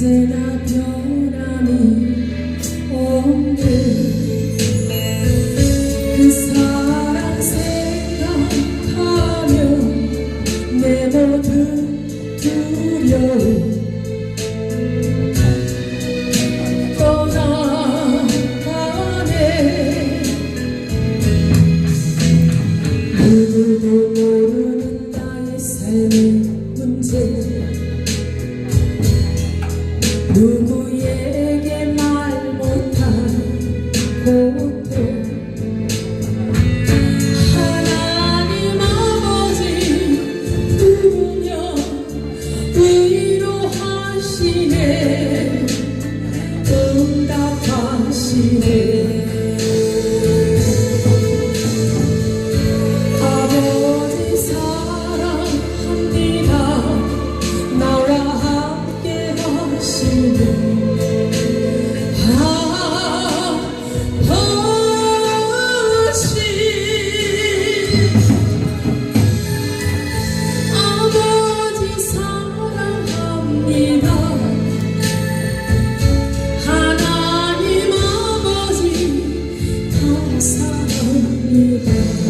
언제나 변함이 없는 그 사랑. 응 Deus.